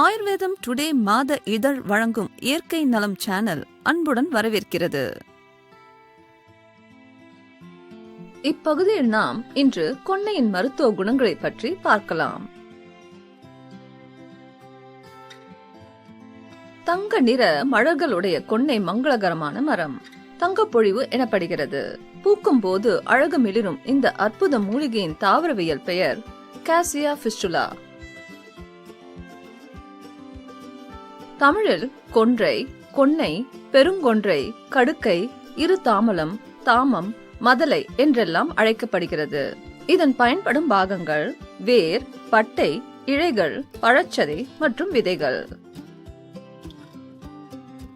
ஆயுர்வேதம் டுடே மாத இதழ் வழங்கும் இயற்கை நலம் சேனல் அன்புடன் வரவேற்கிறது. இப்பகுதியில் நாம் இன்று கொன்னையின் மருத்துவ குணங்களை பற்றி பார்க்கலாம். தங்க நிற மலர்களுடைய கொன்னை மங்களகரமான மரம். தங்கப்பொழிவு எனப்படுகிறது. பூக்கும் போது அழகு மிளிரும் இந்த அற்புத மூலிகையின் தாவரவியல் பெயர் காசியா பிஸ்டுலா தமிழில் கொன்றை கொன்னை பெருங்கொன்றை கடுக்கை இரு தாமலம் தாமம் மதலை என்றெல்லாம் அழைக்கப்படுகிறது. இதன் பயன்படும் பாகங்கள் வேர் பட்டை இழைகள் பழச்சதை மற்றும் விதைகள்.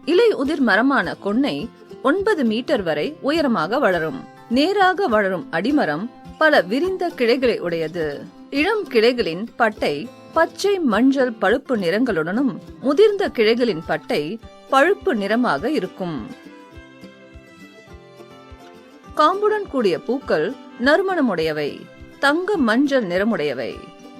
இலை உதிர் மரமான கொன்னை ஒன்பது மீட்டர் வரை உயரமாக வளரும். நேராக வளரும் அடிமரம் பல விரிந்த கிளைகளை உடையது. இளம் கிளைகளின் பட்டை பச்சை மஞ்சள் பழுப்பு நிறங்களுடனும் முதிர்ந்த கிளைகளின் பட்டை பழுப்பு நிறமாக இருக்கும். காம்புடன் கூடிய பூக்கள் நறுமணமுடையவை தங்க மஞ்சள் நிறமுடையவை.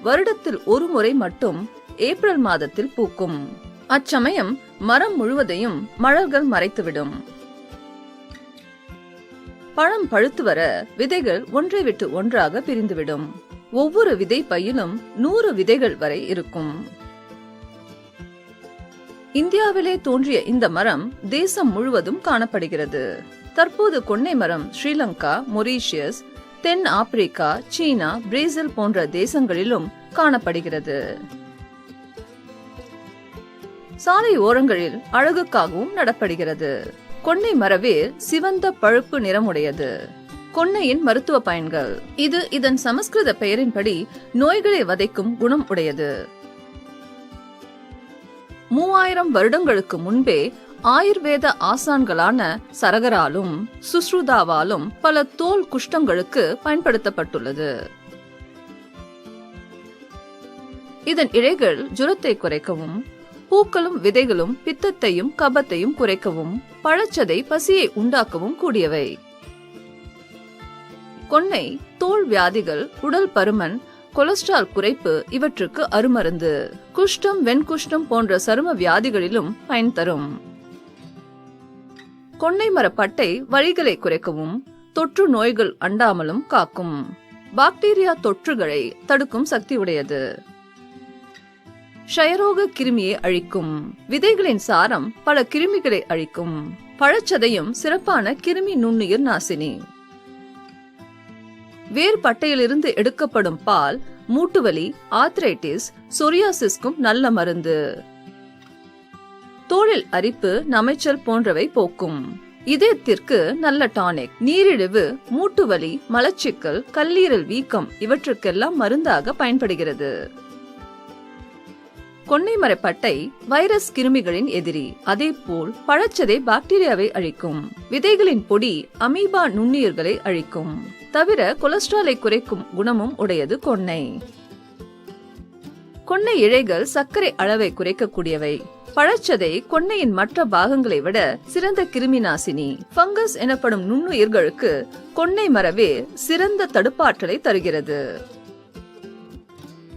வருடத்தில் ஒரு முறை மட்டும் ஏப்ரல் மாதத்தில் பூக்கும். அச்சமயம் மரம் முழுவதையும் மலர்கள் மறைத்துவிடும். பழம் பழுத்து வர விதைகள் ஒன்றை விட்டு ஒன்றாக பிரிந்துவிடும். ஒவ்வொரு விதை பையிலும் நூறு விதைகள் வரை இருக்கும். இந்தியாவிலே தோன்றிய இந்த மரம் தேசம் முழுவதும் காணப்படுகிறது. தற்போது கொன்னை மரம் ஸ்ரீலங்கா மொரீஷியஸ் தென் ஆப்பிரிக்கா சீனா பிரேசில் போன்ற தேசங்களிலும் காணப்படுகிறது. சாலை ஓரங்களில் அழகுக்காகவும் நடப்படுகிறது. கொன்னை மரவேர் சிவந்த பழுப்பு நிறமுடையது. கொன்னையின் மருத்துவ பயன்கள். இது இதன் சமஸ்கிருத பெயரின்படி நோய்களை வதைக்கும் குணம் உடையது. மூவாயிரம் வருடங்களுக்கு முன்பே ஆயுர்வேத ஆசான்களான சரகராலும் சுஸ்ருதாவாலும் பல தோல் குஷ்டங்களுக்கு பயன்படுத்தப்பட்டுள்ளது. இதன் இழைகள் ஜுரத்தை குறைக்கவும் பூக்களும் விதைகளும் பித்தத்தையும் கபத்தையும் குறைக்கவும் பழச்சதை பசியை உண்டாக்கவும் கூடியவை. கொன்னை தோல் வியாதிகள் உடல் பருமன் கொலஸ்ட்ரால் குறைப்பு இவற்றுக்கு அருமருந்து. குஷ்டம் வெண்குஷ்டம் போன்ற சரும வியாதிகளிலும் பயன் தரும். கொன்னை மரப்பட்டை வழிகளை குறைக்கவும் தொற்று நோய்கள் அண்டாமலும் காக்கும். பாக்டீரியா தொற்றுகளை தடுக்கும் சக்தி உடையது ஷயரோக கிருமியை அழிக்கும். விதைகளின் சாரம் பல கிருமிகளை அழிக்கும். பழச்சதையும் சிறப்பான கிருமி நுண்ணுயிர் நாசினி. வேர் பட்டையிலிருந்து எடுக்கப்படும் பால் மூட்டுவலி ஆத்ரைட்டிஸ் சொரியாசிஸ்க்கும் நல்ல மருந்து. தோளில் அரிப்பு நமைச்சல் போன்றவை போக்கும். இதயத்திற்கு நல்ல டானிக் நீரிழிவு மூட்டுவலி மலச்சிக்கல் கல்லீரல் வீக்கம் இவற்றுக்கெல்லாம் மருந்தாக பயன்படுகிறது. கொன்னைமரப்பட்டை வைரஸ் கிருமிகளின் எதிரி. அதே போல் பழச்சதை பாக்டீரியாவை அழிக்கும். விதைகளின் பொடி அமீபா நுண்ணுயிர்களை அழிக்கும். தவிர கொலஸ்ட்ராலை குறைக்கும் குணமும் உடையது கொன்னை. கொன்னை இழைகள் சர்க்கரை அளவை குறைக்கக்கூடியவை. பழச்சதை கொன்னையின் மற்ற பாகங்களை விட சிறந்த கிருமி நாசினி. பங்கஸ் எனப்படும் நுண்ணுயிர்களுக்கு கொன்னை மரவே சிறந்த தடுப்பாற்றலை தருகிறது.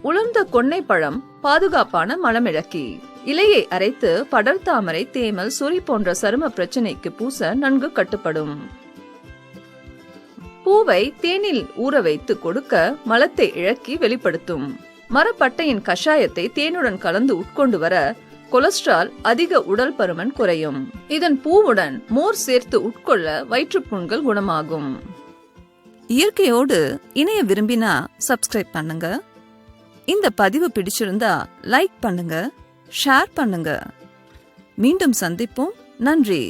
உலர்ந்த கொன்னை பழம் பாதுகாப்பான மலமிழக்கி. இலையை அரைத்து படர்தாமரை தேமல் சொறி போன்ற சரும பிரச்சனைக்கு பூச நன்கு கட்டுப்படும். பூவை தேனில் ஊற வைத்து கொடுக்க மலத்தை இழக்கி வெளிப்படுத்தும். மரப்பட்டையின் கஷாயத்தை தேனுடன் கலந்து உட்கொண்டு வர கொலஸ்ட்ரால் அதிக உடல் பருமன் குறையும். இதன் பூவுடன் மோர் சேர்த்து உட்கொள்ள வயிற்றுப்புண்கள் குணமாகும். இயற்கையோடு இணைய விரும்பினா சப்ஸ்கிரைப் பண்ணுங்க. இந்த பதிவு பிடிச்சிருந்தா லைக் பண்ணுங்க ஷேர் பண்ணுங்க. மீண்டும் சந்திப்போம். நன்றி.